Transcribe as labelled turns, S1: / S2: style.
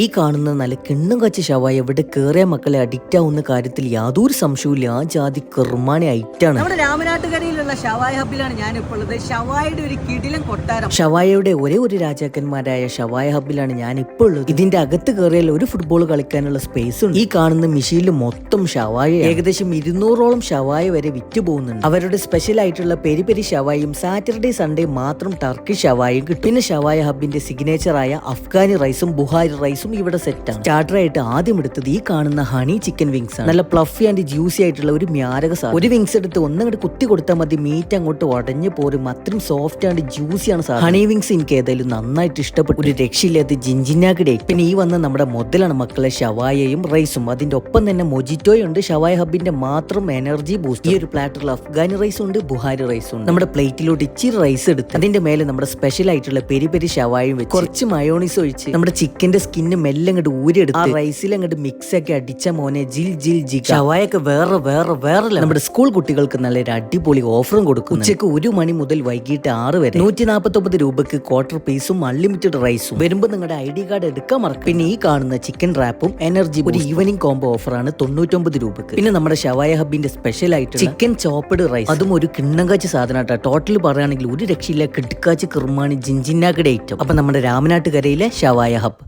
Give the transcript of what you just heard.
S1: ഈ കാണുന്ന നല്ല കിണ്ണം കച്ച ഷവായ എവിടെ കേറിയ മക്കളെ അഡിക്റ്റ് ആവുന്ന കാര്യത്തിൽ യാതൊരു സംശയവുമില്ല. ആ ജാതി കെർമാണി ഐറ്റാണ്.
S2: നമ്മുടെ രാമനാട്ടുകരയിലുള്ള ഷവായ ഹബിലാണ് ഞാൻ ഇപ്പോൾ ഉള്ളത് ഒരു കിടിലൻ കൊട്ടാരം.
S1: ഷവായയുടെ ഒരേ ഒരു രാജാക്കന്മാരായ ഷവായ ഹബിലാണ് ഞാൻ ഇപ്പോൾ ഉള്ളത്. ഇതിന്റെ അകത്ത് കയറിയാൽ ഒരു ഫുട്ബോൾ കളിക്കാനുള്ള സ്പേസ് ഉണ്ട്. ഈ കാണുന്ന മിഷീനിൽ മൊത്തം ഷവായ ഏകദേശം ഇരുന്നൂറോളം ഷവായ വരെ വിറ്റ് പോകുന്നുണ്ട്. അവരുടെ സ്പെഷ്യൽ ആയിട്ടുള്ള പെരി പെരി ഷവായും സാറ്റർഡേ സൺഡേ മാത്രം ടർക്കി ഷവായും കിട്ടും. പിന്നെ ഷവായ ഹബിന്റെ സിഗ്നേച്ചറായ അഫ്ഗാനി റൈസും ബുഹാരി റൈസും ഇവിടെ സെറ്റാണ് സ്റ്റാർട്ടർ ആയിട്ട് ആദ്യം എടുത്തത് ഈ കാണുന്ന ഹണി ചിക്കൻ വിങ്സ് ആണ്. നല്ല പ്ലഫി ആൻഡ് ജ്യൂസി ആയിട്ടുള്ള ഒരു മ്യാരക സാധനം. ഒരു വിങ്സ് എടുത്ത് ഒന്നങ്ങോട്ട് കുത്തി കൊടുത്താൽ മതി. മീറ്റ് അങ്ങോട്ട് ഉടഞ്ഞു പോരും. അത്രയും സോഫ്റ്റ് ആൻഡ് ജ്യൂസി ആണ് സാധനം. ഹണി വിങ്സ് എനിക്ക് ഏതായാലും നന്നായിട്ട് ഇഷ്ടപ്പെട്ടു. ഒരു രക്ഷയില്ലാത്ത ജിഞ്ചിനാക്കിടെ പിന്നെ ഈ വന്ന നമ്മുടെ മുതലാണ് മക്കളെ ഷവായയും റൈസും അതിന്റെ ഒപ്പം തന്നെ മൊജിറ്റോയും ഉണ്ട്. ഷവായ ഹബിന്റെ മാത്രം എനർജി ബൂസ്റ്റ് ഈ ഒരു പ്ലാറ്ററിൽ അഫ്ഗാനി റൈസ് ഉണ്ട് ബുഹാരി റൈസ് ഉണ്ട്. നമ്മുടെ പ്ലേറ്റിലോട്ട് ഇച്ചിരി റൈസ് എടുത്ത്. അതിന്റെ മേലെ നമ്മുടെ സ്പെഷ്യൽ ആയിട്ടുള്ള പെരി പെരി ഷവായും കുറച്ച് മയോണീസ് ഒഴിച്ച് നമ്മുടെ ചിക്കന്റെ സ്കിന്ന് മെല്ലെ അങ്ങോട്ട് ഊരിയെടുത്ത് ആ റൈസിൽ അങ്ങോട്ട് മിക്സ് ആക്കി അടിച്ച മോനെ ജിൽ ജിൽ ജി ഷവായൊക്കെ വേറെ വേറെ വേറെ നമ്മുടെ സ്കൂൾ കുട്ടികൾക്ക് നല്ലൊരു അടിപൊളി ഓഫറും കൊടുക്കും ഉച്ചയ്ക്ക് ഒരു മണി മുതൽ വൈകിട്ട് ആറ് വരെ. നൂറ്റി നാൽപ്പത്തി ഒമ്പത് രൂപക്ക് ക്വാർട്ടർ പീസും അൺലിമിറ്റഡ് റൈസും. വരുമ്പോൾ നിങ്ങളുടെ ഐ ഡി കാർഡ് എടുക്കാൻ മറക്കും പിന്നെ ഈ കാണുന്ന ചിക്കൻ റാപ്പും എനർജി ഒരു ഈവനിങ് കോംബോ ഓഫറാണ് തൊണ്ണൂറ്റൊമ്പത് രൂപക്ക്. പിന്നെ നമ്മുടെ ഷവായ ഹബിന്റെ സ്പെഷ്യൽ ആയിട്ട് ചിക്കൻ ചോപ്പഡ് റൈസ്. അതും ഒരു കിണ്ണങ്കാച്ച് സാധനമാട്ടോ. ടോട്ടൽ പറയുകയാണെങ്കിൽ ഒരു രക്ഷയില്ല കിടക്കാച്ച് കിർമാണി ജിഞ്ചിന്നാക്കടെ ഐറ്റം അപ്പൊ നമ്മുടെ രാമനാട്ടുകരയിലെ ഷവായ ഹബ്.